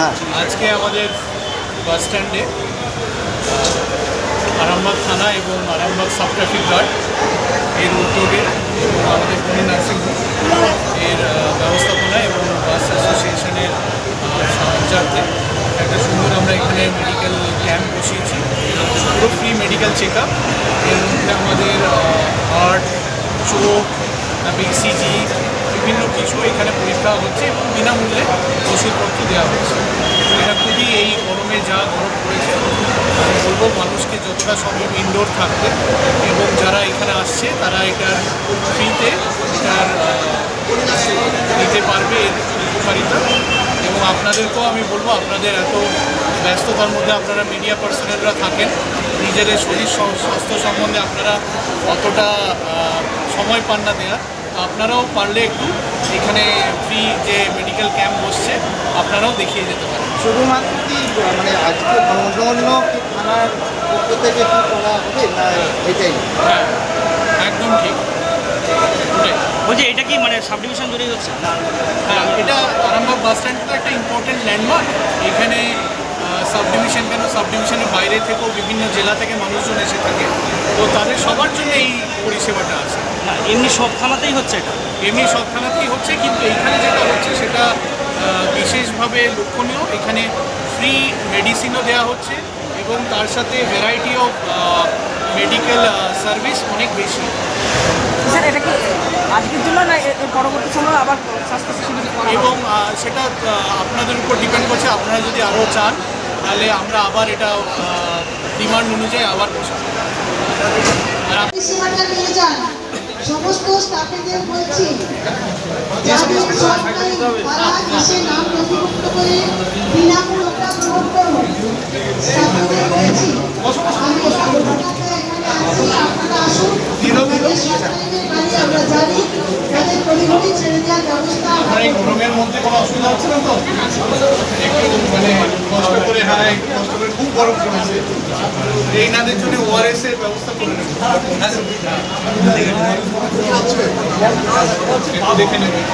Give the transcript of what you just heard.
হ্যাঁ। আজকে আমাদের বাস স্ট্যান্ডে আরামবাগ থানা এবং আরামবাগ সাব ট্রাফিক গার্ড এর উদ্যোগে এবং আমাদের পুনে নার্সিংহোম এর ব্যবস্থাপনা এবং বাস অ্যাসোসিয়েশনের সাহায্যার্থে একটা সুন্দর আমরা এখানে মেডিকেল ক্যাম্প বসিয়েছি। পুরো ফ্রি মেডিকেল চেক আপ এর মধ্যে আমাদের হার্ট চোখ তারপরে ইসিজি কিছু এখানে পরীক্ষা হচ্ছে এবং বিনামূল্যে ওষুধপত্র দেওয়া হচ্ছে। এটা খুবই এই গরমে যা গরম পড়েছে, বলব মানুষকে যতটা সম্ভব ইনডোর থাকতে এবং যারা এখানে আসছে, তারা এটার ফ্রিতে এটার নিতে পারবে এর উপকারিতা। এবং আপনাদেরকেও আমি বলব, আপনাদের এত ব্যস্ততার মধ্যে আপনারা মিডিয়া পার্সোনালরা থাকেন, নিজেদের শরীর স্বাস্থ্য সম্বন্ধে আপনারা অতটা সময় পান না দেওয়ার আপনারাও পারলে একটু এখানে ফ্রি যে মেডিকেল ক্যাম্প বসছে আপনারাও দেখিয়ে যেতে পারেন। শুধুমাত্র কি মানে আজকে অন্য কি থানার পক্ষ থেকে কি করা হবে না এটাই? হ্যাঁ একদম ঠিক। বলছি এটা কি মানে সাব ডিভিশন জুড়েই হচ্ছে হ্যাঁ এটা আরামবাগ বাস স্ট্যান্ড তো একটা ইম্পর্টেন্ট ল্যান্ডমার্ক এখানে সাব ডিভিশন কেন? সাব ডিভিশনের বাইরে থেকেও বিভিন্ন জেলা থেকে মানুষজন এসে থাকে। তো তাদের সবার জন্য এই পরিষেবাটা আছে। না এমনি সব থানাতেই হচ্ছে এটা। এমনি সব থানাতেই হচ্ছে কিন্তু এখানে যেটা হচ্ছে সেটা বিশেষভাবে লক্ষণীয়। এখানে ফ্রি মেডিসিনও দেওয়া হচ্ছে এবং তার সাথে ভ্যারাইটি অফ মেডিকেল সার্ভিস অনেক বেশি। স্যার এটা কি আজকের জন্য না এর এর পরবর্তী সময় আবার স্বাস্থ্য শিবির এবং সেটা আপনাদের উপর ডিপেন্ড করছে আপনারা যদি আরও চান তাহলে আমরা আবার এটা ডিমান্ড অনুযায়ী আবার বসাবো। আর আপ- পরিষেবাটা নিয়ে যান। সমস্ত স্টাফেদের বলছি যাদের সরকারি তারা এসে নাম নথিভুক্ত করে বিনামূল্যটা গ্রহণ করুন স্টাফেদের বলছি আমি আপনারা আসুন। বাড়ি আমরা জানি তাদের ছেড়ে দেওয়ার ব্যবস্থা গরমের মধ্যে কোনো অসুবিধা হচ্ছে না তো? মানে কষ্ট করে হ্যাঁ কষ্ট করে খুব গরম পড়েছে। এই নাদের জন্য ওআরএস এর ব্যবস্থা করে দেখে নেবেন